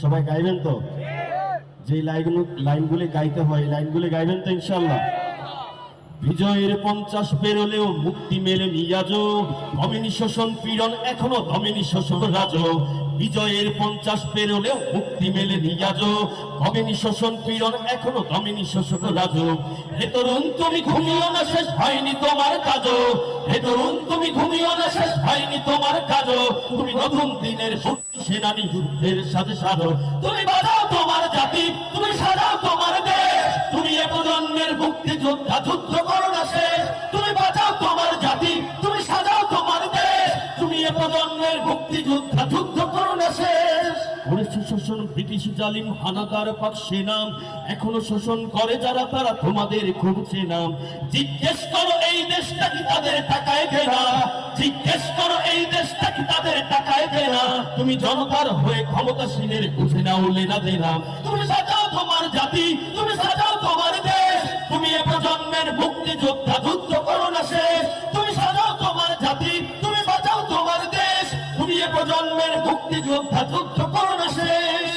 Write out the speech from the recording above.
সবাই গাইবেন তো? যে লাইনগুলো লাইনগুলি গাইতে হয় লাইনগুলি গাইবেন তো ইনশাল্লাহ বিজয়ের পঞ্চাশ পেরোলেও মুক্তি মেলেনি আজ দমিনী শোষণ পীড়ন এখনও শোষণ রাজ। বিজয়ের পঞ্চাশ পেরোলেও মুক্তি শোষণ পীড়ন এখনও দমিনী শোষণ রাজ। হে তরুণ, তুমি ঘুমিও না, শেষ হয়নি তোমার কাজ। হে তরুণ, তুমি ঘুমিও না, শেষ হয়নি তোমার কাজ তুমি নতুন দিনের শক্তি সেনানি যুদ্ধের সাথে সাজো। তুমি বাজাও তোমার জাতি, তুমি সাজাও তোমার দেশ। তুমি এ প্রজন্মের মুক্তি যোদ্ধা যুদ্ধ করো না শেষ। তুমি বাঁচাও তোমার জাতি, তুমি সাজাও তোমার দেশ। তুমি এ প্রজন্মের মুক্তি যোদ্ধা যুদ্ধ করো না শেষ। শোষণ ব্রিটিশ জালিম হানাদার সেনাম এখনও শোষণ করে যারা, তারা তোমাদের খুব চেনাম জিজ্ঞেস করো, এই দেশটা কি তাদের টাকায় কেনা? জিজ্ঞেস করো, এই দেশটা কি তাদের টাকায় কেনা? তুমি জনতার হয়ে ক্ষমতাসীনের বুঝে নাও লেনা দেনা। তুমি সাজাও তোমার জাতি, তুমি সাজাও তোমার দেশ। তুমি এ প্রজন্মের মুক্তি যোদ্ধা যুদ্ধ তুমি মুক্তিযোদ্ধা যোদ্ধা করবে শেষ।